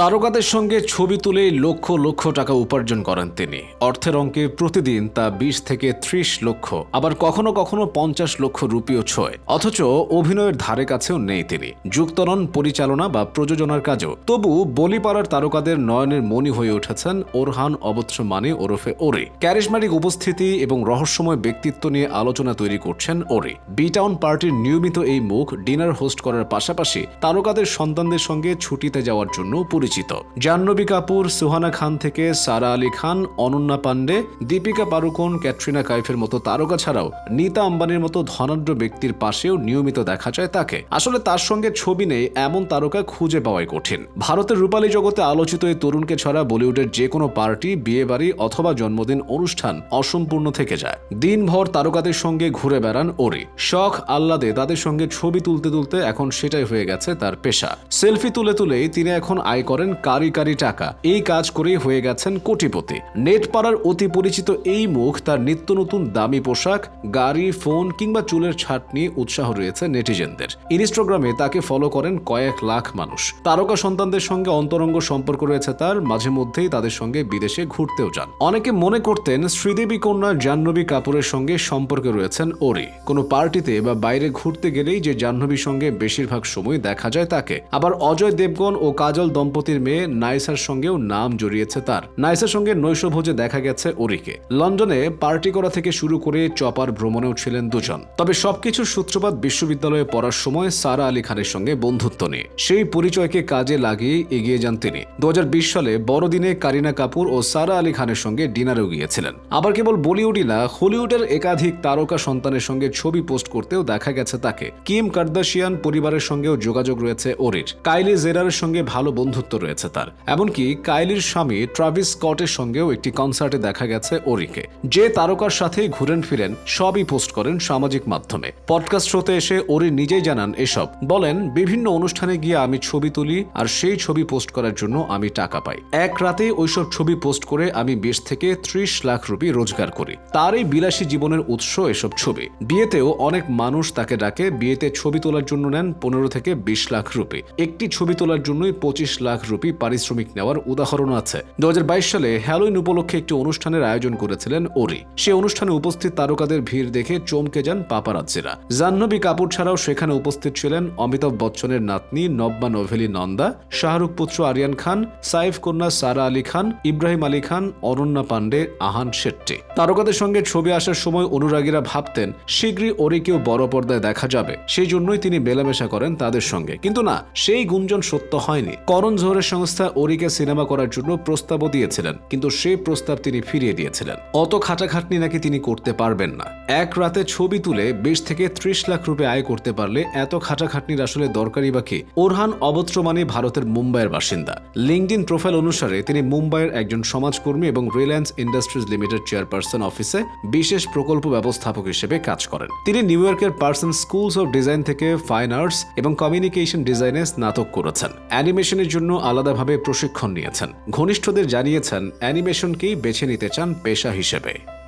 তারকাদের সঙ্গে ছবি তুলে লক্ষ লক্ষ টাকা উপার্জন করেন তিনি। অর্থের অঙ্কে প্রতিদিন তা বিশ থেকে ত্রিশ লক্ষ, আবার কখনো কখনো পঞ্চাশ লক্ষ রুপিও ছয়। অথচ অভিনয়ের ধারে কাছেও নেই তিনি। যুক্তরণ পরিচালনা বা প্রযোজনার কাজও। তবু বলিপাড়ার তারকাদের নয়নের মণি হয়ে উঠেছেন ওরহান অবত্র মানে ওরফে ওরে। ক্যারিশমাটিক উপস্থিতি এবং রহস্যময় ব্যক্তিত্ব নিয়ে আলোচনা তৈরি করছেন ওরে। বিটাউন পার্টির নিয়মিত এই মুখ ডিনার হোস্ট করার পাশাপাশি তারকাদের সন্তানদের সঙ্গে ছুটিতে যাওয়ার জন্য পরিচিত। জাহ্নবী কাপুর, সুহানা খান থেকে সারা আলী খান, অনন্যা পান্ডে দীপিকা পারুকোন ক্যাটরিনা কাইফের মতো তারকা ছাড়াও নীতা আম্বানির মতো ধনাঢ্য ব্যক্তির পাশেও নিয়মিত দেখা যায় তাকে। আসলে তার সঙ্গে ছবি নেই, এমন তারকা খুঁজে পাওয়াই কঠিন। ভারতের রূপালী জগতে আলোচিত এই তরুণকে ছাড়া বলিউডের যে কোনো পার্টি বিয়ে বাড়ি অথবা জন্মদিন অনুষ্ঠান অসম্পূর্ণ থেকে যায়। দিনভর তারকাদের সঙ্গে ঘুরে বেড়ান ওরি। শখ, আহ্লাদে তাদের সঙ্গে ছবি তুলতে তুলতে এখন সেটাই হয়ে গেছে তার পেশা। সেলফি তুলে তুলেই তিনি এখন আয় করেন কারি কারি টাকা। এই কাজ করেই হয়ে গেছেন কোটিপতি। নেট পাড়ার অতি পরিচিত এই মুখ তার নিত্য নতুন দামি পোশাক, গাড়ি, ফোন কিংবা চুলের ছাট নিয়ে উৎসাহ রয়েছে নেটিজেনদের। ইনস্টাগ্রামে তাকে ফলো করেন কয়েক লাখ মানুষ। তারকা সন্তানদের সঙ্গে অন্তরঙ্গ সম্পর্ক রয়েছে তার, মাঝে মধ্যেই তাদের সঙ্গে বিদেশে ঘুরতেও যান। অনেকে মনে করতেন শ্রীদেবী কন্যা জাহ্নবী কাপুরের সঙ্গে সম্পর্কে রয়েছেন ওরি কোনো পার্টিতে বা বাইরে ঘুরতে গেলেই যে জাহ্নবীর সঙ্গে বেশিরভাগ সময় দেখা যায় তাকে। আবার অজয় দেবগন ও কাজল দম্পতির মেয়ে নাইসার সঙ্গেও নাম জড়িয়েছে তার। নাইসার সঙ্গে নৈশভোজে দেখা গেছে ওরিকে। লন্ডনে পার্টি করা থেকে শুরু করে চপার ভ্রমণেও ছিলেন দুজন। তবে সবকিছুর সূত্রপাত বিশ্ববিদ্যালয়ে পড়ার সময় সারা আলী খানের সঙ্গে বন্ধুত্ব নিয়ে। সেই পরিচয়কে কাজে লাগিয়ে এগিয়ে যান তিনি। দু সালে বড়দিনে কারিনা কাপুর ও সারা আলী খানের সঙ্গে ডিনারেও গিয়েছিলেন। আবার কেবল বলিউডই না, হলিউডের একাধিক তারকা সন্তানের সঙ্গে ছবি পোস্ট করতেও দেখা গেছে তাকে। কিম কার্দাশিয়ান পরিবারের সঙ্গেও যোগাযোগ রয়েছে ওরির। কাইলি জেরারের সঙ্গে ভালো বন্ধুত্ব রয়েছে তার। এমনকি কাইলির স্বামী ট্রাভিস স্কটের সঙ্গেও একটি কনসার্টে দেখা গেছে ওরিকে। যে তারকার সাথেই ঘুরেন ফিরেন, সবই পোস্ট করেন সামাজিক মাধ্যমে। পডকাস্ট শোতে এসে ওরি নিজেই জানান এসব। বলেন, বিভিন্ন অনুষ্ঠানে গিয়ে আমি ছবি তুলি আর সেই ছবি পোস্ট করার জন্য আমি টাকা পাই। এক রাতে ওইসব ছবি পোস্ট করে আমি বিশ থেকে ত্রিশ লাখ রুপি রোজগার করি। তার এই বিলাসী জীবনের উৎস এসব ছবি। বিয়েতেও অনেক মানুষ তাকে ডাকে, বিয়েতে ছবি তোলার জন্য নেন পনেরো থেকে বিশ লাখ রুপি। একটি ছবি তোলার জন্যই পঁচিশ লাখ রুপি পারিশ্রমিক নেওয়ার উদাহরণ আছে। দু হাজার বাইশ সালে হ্যালোইন উপলক্ষে একটি অনুষ্ঠানের আয়োজন করেছিলেন ওরি। সে অনুষ্ঠানে উপস্থিত তারকাদের ভিড় দেখে চমকে যান পাপারাজ্জিরা জাহ্নবী কাপুর ছাড়াও সেখানে উপস্থিত ছিলেন অমিতাভ বচ্চনের নাতনি নব্বা নোভেলি নন্দা, শাহরুখ পুত্র আরিয়ান খান, সাইফ কন্যা সারা আলী খান, ইব্রাহিম আলী খান, অনন্যা পান্ডে আহান শেট্টি। তারকাদের সঙ্গে ছবি আসার সময় অনুরাগীরা ভাবতেন, শীঘ্রই ওরিকেও বড় পর্দায় দেখা যাবে। সেই জন্যই তিনি মেলামেশা করেন তাদের সঙ্গে। কিন্তু না, সেই গুঞ্জন সত্য হয়নি। করণ জোহরের সংস্থা ওরিকে সিনেমা করার জন্য প্রস্তাবও দিয়েছিলেন, কিন্তু সেই প্রস্তাব তিনি ফিরিয়ে দিয়েছিলেন। অত খাটাখাটনি নাকি তিনি করতে পারবেন না। এক রাতে ছবি তুলে বিশ থেকে ত্রিশ লাখ রুপে আয় করতে পারলে এত খাটাখাটনির আসলে দরকারই বা কি? ওরহান অবত্র মানে ভারতের মুম্বাইয়ের বাসিন্দা। লিঙ্কডিন প্রোফাইল অনুসারে তিনি মুম্বাইয়ের একজন সমাজকর্মী এবং রিলায়েন্স ইন্ডাস্ট্রিজ লিমিটেড চেয়ারপারসন অফিসে বিশেষ প্রকল্প ব্যবস্থাপক হিসেবে কাজ করেন। তিনি নিউ ইয়র্কের পার্সন স্কুলস অফ ডিজাইন থেকে ফাইন আর্টস এবং কমিউনিকেশন ডিজাইনে স্নাতক করেছেন। অ্যানিমেশনের জন্য আলাদাভাবে প্রশিক্ষণ নিয়েছেন। ঘনিষ্ঠদের জানিয়েছেন অ্যানিমেশনকেই বেছে নিতে চান পেশা হিসেবে।